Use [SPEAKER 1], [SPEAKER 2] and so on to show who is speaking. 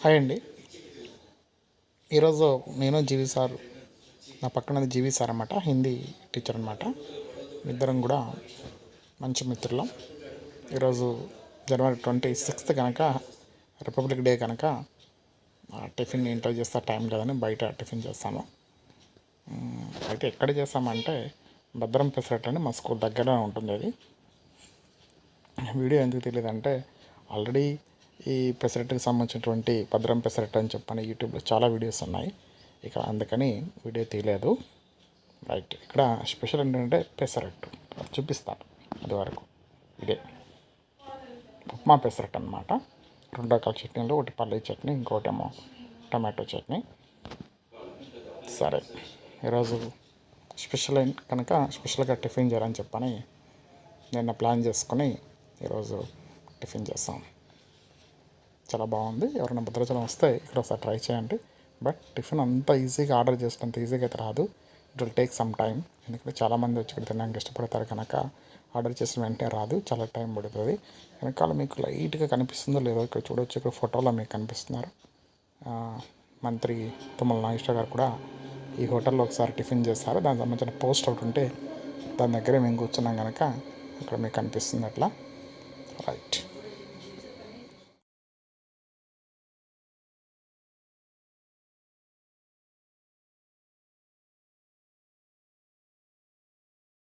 [SPEAKER 1] Hi అండి. ఈరోజు నేను జీవి సార్ నా పక్కనది జీవి సార్ అనమాట హిందీ టీచర్ అనమాట ఇద్దరం కూడా మంచి మిత్రులం. ఈరోజు జనవరి ట్వంటీ సిక్స్త్ కనుక రిపబ్లిక్ డే కనుక టిఫిన్ ఇంట్లో చేస్తా టైం లేదని బయట టిఫిన్ చేస్తాము అయితే ఎక్కడ చేస్తామంటే భద్రం పెసరట్ అని మా స్కూల్ దగ్గర ఉంటుంది అది. వీడియో ఎందుకు తెలియదంటే ఆల్రెడీ ఈ పెసరట్టుకి సంబంధించినటువంటి భద్రం పెసరట్టు అని చెప్పని యూట్యూబ్లో చాలా వీడియోస్ ఉన్నాయి. ఇక అందుకని వీడియో తీయలేదు. రైట్. ఇక్కడ స్పెషల్ ఏంటంటే పెసరట్టు. చూపిస్తాను. అది వరకు ఇదే. ఉప్మా పెసరట్టు అనమాట రెండు రకాల చట్నీలు ఒకటి పల్లీ చట్నీ ఇంకోటేమో టమాటో చట్నీ. సరే. ఈరోజు స్పెషల్ అయిన కనుక స్పెషల్గా టిఫిన్ చేయాలని చెప్పని నిన్న ప్లాన్ చేసుకొని ఈరోజు టిఫిన్ చేస్తాం. చాలా బాగుంది. ఎవరైనా భద్రాచలం వస్తే ఇక్కడ ఒకసారి ట్రై చేయండి. బట్ టిఫిన్ అంత ఈజీగా ఆర్డర్ చేసినంత ఈజీగా అయితే రాదు. It will take some time ఎందుకంటే చాలామంది వచ్చి ఇక్కడ తినడానికి ఇష్టపడతారు కనుక ఆర్డర్ చేసిన వెంటనే రాదు. చాలా టైం పడుతుంది. వెనకాల మీకు లైట్గా కనిపిస్తుందో లేదో ఇక్కడ చూడవచ్చు ఇక్కడ ఫోటోలో మీకు కనిపిస్తున్నారు. మంత్రి తుమ్మల నాగేశ్వర గారు కూడా ఈ హోటల్లో ఒకసారి టిఫిన్ చేస్తారు దానికి సంబంధించిన పోస్ట్ ఒకటి ఉంటే దాని దగ్గరే మేము కూర్చున్నాం కనుక ఇక్కడ మీకు కనిపిస్తుంది అట్లా. రైట్